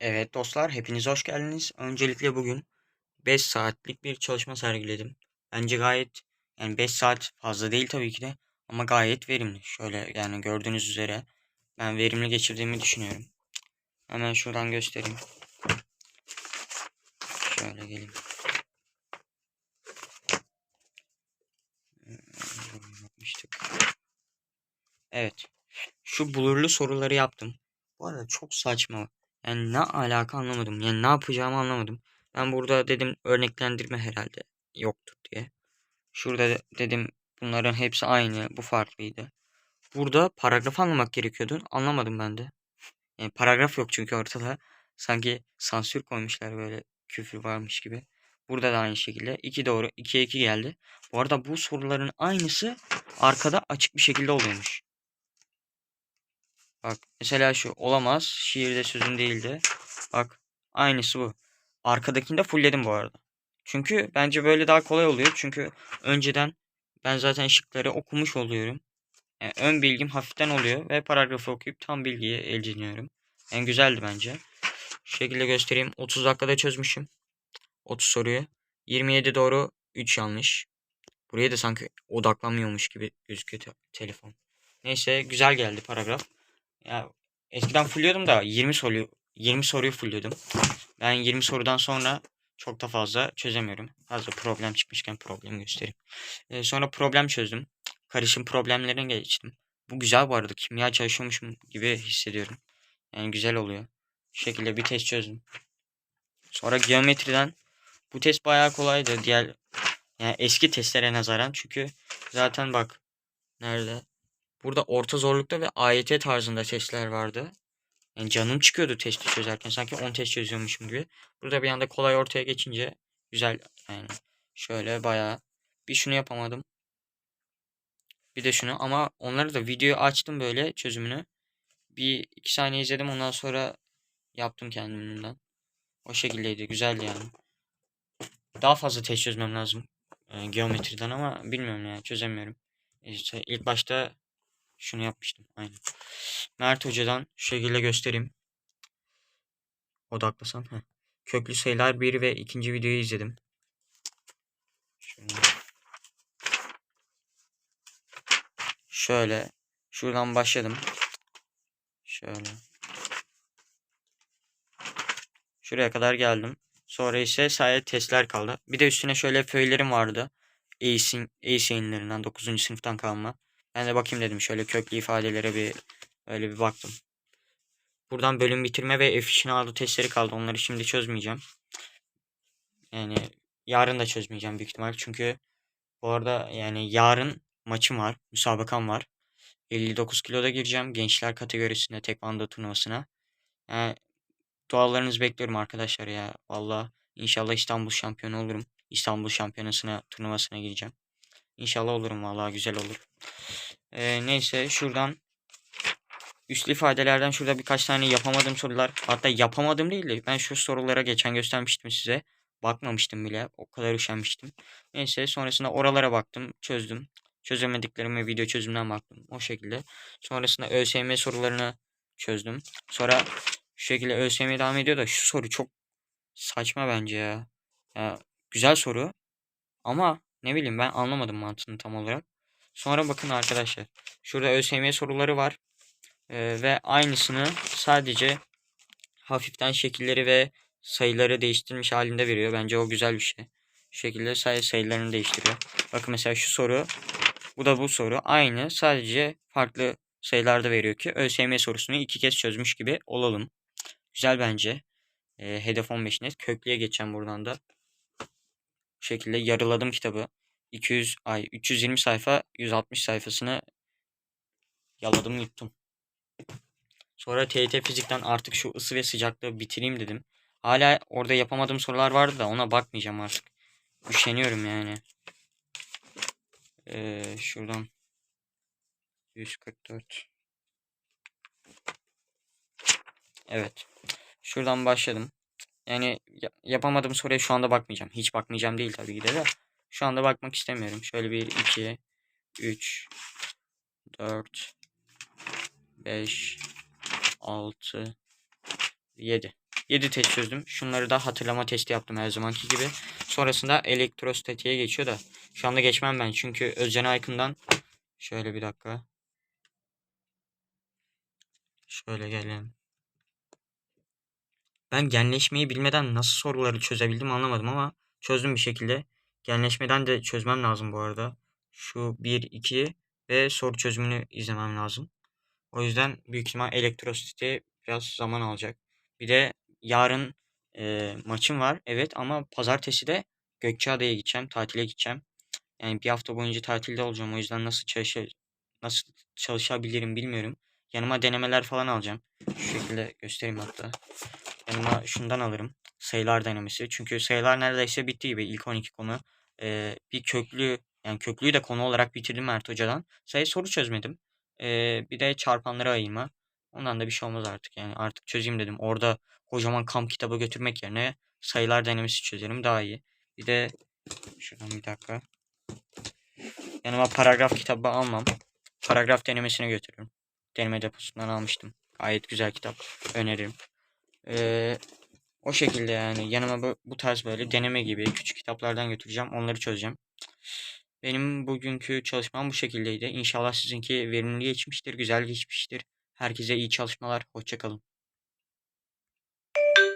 Evet dostlar, hepiniz hoş geldiniz. Öncelikle bugün 5 saatlik bir çalışma sergiledim. Bence gayet yani 5 saat fazla değil tabii ki de ama gayet verimli. Şöyle yani gördüğünüz üzere ben verimli geçirdiğimi düşünüyorum. Hemen şuradan göstereyim. Şöyle geleyim. Evet. Şu blurlu soruları yaptım. Bu arada çok saçma. Yani ne alaka anlamadım. Yani ne yapacağımı anlamadım. Ben burada dedim örneklendirme herhalde yoktur diye. Şurada de- dedim bunların hepsi aynı. Bu farklıydı. Burada paragraf anlamak gerekiyordu. Anlamadım ben de. Yani paragraf yok çünkü ortada. Sanki sansür koymuşlar böyle küfür varmış gibi. Burada da aynı şekilde. 2 doğru. 2'ye 2 geldi. Bu arada bu soruların aynısı arkada açık bir şekilde oluyormuş. Bak mesela şu olamaz. Şiirde sözün değildi. Bak aynısı bu. Arkadakini de fullledim bu arada. Çünkü bence böyle daha kolay oluyor. Çünkü önceden ben zaten şıkları okumuş oluyorum. Yani ön bilgim hafiften oluyor ve paragrafı okuyup tam bilgiyi elde ediyorum. En güzeldi bence. Şu şekilde göstereyim. 30 dakikada çözmüşüm. 30 soruyu. 27 doğru 3 yanlış. Buraya da sanki odaklanmıyormuş gibi gözüküyor te- telefon. Neyse güzel geldi paragraf. Ya eskiden fulluyordum da 20 soruyu 20 soruyu fulluyordum. Ben 20 sorudan sonra çok da fazla çözemiyorum. Fazla problem çıkmışken problem göstereyim. Ee, sonra problem çözdüm. Karışım problemlerine geçtim. Bu güzel bu arada. Kimya çalışıyormuşum gibi hissediyorum. Yani güzel oluyor. Şu şekilde bir test çözdüm. Sonra geometriden bu test bayağı kolaydı. Diğer yani eski testlere nazaran. Çünkü zaten bak nerede? Burada orta zorlukta ve AYT tarzında testler vardı. Yani canım çıkıyordu testi çözerken. Sanki 10 test çözüyormuşum gibi. Burada bir anda kolay ortaya geçince güzel yani. Şöyle bayağı. Bir şunu yapamadım. Bir de şunu ama onları da videoyu açtım böyle çözümünü. Bir iki saniye izledim ondan sonra yaptım kendimden. O şekildeydi. Güzeldi yani. Daha fazla test çözmem lazım. e, geometriden ama bilmiyorum yani çözemiyorum. İşte ilk başta şunu yapmıştım. Aynen. Mert Hoca'dan şu şekilde göstereyim. Odaklasan. Heh. Köklü sayılar 1 ve ikinci videoyu izledim. Şöyle. Şöyle. Şuradan başladım. Şöyle. Şuraya kadar geldim. Sonra ise sadece testler kaldı. Bir de üstüne şöyle föylerim vardı. Ace yayınlarından 9. sınıftan kalma. Ben de bakayım dedim. Şöyle köklü ifadelere bir öyle bir baktım. Buradan bölüm bitirme ve efficiency testleri kaldı. Onları şimdi çözmeyeceğim. Yani yarın da çözmeyeceğim büyük ihtimal. Çünkü bu arada yani yarın maçım var. Müsabakam var. 59 kiloda gireceğim. Gençler kategorisinde tekvando turnuvasına. Yani dualarınızı bekliyorum arkadaşlar ya. Valla inşallah İstanbul şampiyonu olurum. İstanbul şampiyonasına turnuvasına gireceğim. İnşallah olurum valla güzel olur. Ee, neyse şuradan üslü ifadelerden şurada birkaç tane yapamadığım sorular. Hatta yapamadım değil de ben şu sorulara geçen göstermiştim size. Bakmamıştım bile. O kadar üşenmiştim. Neyse sonrasında oralara baktım. Çözdüm. Çözemediklerimi video çözümünden baktım. O şekilde. Sonrasında ÖSYM sorularını çözdüm. Sonra şu şekilde ÖSYM devam ediyor da şu soru çok saçma bence ya. Ya güzel soru ama ne bileyim ben anlamadım mantığını tam olarak. Sonra bakın arkadaşlar. Şurada ÖSYM soruları var. Ee, ve aynısını sadece hafiften şekilleri ve sayıları değiştirmiş halinde veriyor. Bence o güzel bir şey. Şu şekilde sadece sayılarını değiştiriyor. Bakın mesela şu soru. Bu da bu soru. Aynı. Sadece farklı sayılarda veriyor ki ÖSYM sorusunu iki kez çözmüş gibi olalım. Güzel bence. Ee, hedef 15 net. Köklüye geçeceğim buradan da. Şekilde yarıladım kitabı. 200 ay 320 sayfa 160 sayfasını yaladım yuttum. Sonra TYT fizikten artık şu ısı ve sıcaklığı bitireyim dedim. Hala orada yapamadığım sorular vardı da ona bakmayacağım artık. Üşeniyorum yani. Ee, şuradan 144 Evet. Şuradan başladım. Yani ya- yapamadığım soruya şu anda bakmayacağım. Hiç bakmayacağım değil tabii ki de de. Şu anda bakmak istemiyorum. Şöyle bir 2 3 4 5 6 7 7 test çözdüm. Şunları da hatırlama testi yaptım her zamanki gibi. Sonrasında elektrostatiğe geçiyor da. Şu anda geçmem ben çünkü Özcan Aykın'dan şöyle bir dakika. Şöyle gelelim. Ben genleşmeyi bilmeden nasıl soruları çözebildim anlamadım ama çözdüm bir şekilde. Genleşmeden de çözmem lazım bu arada. Şu 1, 2 ve soru çözümünü izlemem lazım. O yüzden büyük ihtimal elektrosite biraz zaman alacak. Bir de yarın e, maçım var. Evet ama pazartesi de Gökçeada'ya gideceğim. Tatile gideceğim. Yani bir hafta boyunca tatilde olacağım. O yüzden nasıl çalışa nasıl çalışabilirim bilmiyorum. Yanıma denemeler falan alacağım. Şu şekilde göstereyim hatta. Yanıma şundan alırım. Sayılar denemesi. Çünkü sayılar neredeyse bitti gibi. İlk 12 konu. Ee, bir köklü yani köklüyü de konu olarak bitirdim Mert Hoca'dan. Sayı soru çözmedim. Ee, bir de çarpanları ayırma. Ondan da bir şey olmaz artık. Yani artık çözeyim dedim. Orada kocaman kamp kitabı götürmek yerine sayılar denemesi çözerim daha iyi. Bir de şuradan bir dakika. Yanıma paragraf kitabı almam. Paragraf denemesine götürürüm. Deneme deposundan almıştım. Gayet güzel kitap. Öneririm. Ee, o şekilde yani yanıma bu, bu tarz böyle deneme gibi küçük kitaplardan götüreceğim. Onları çözeceğim. Benim bugünkü çalışmam bu şekildeydi. İnşallah sizinki verimli geçmiştir, güzel geçmiştir. Herkese iyi çalışmalar. Hoşçakalın.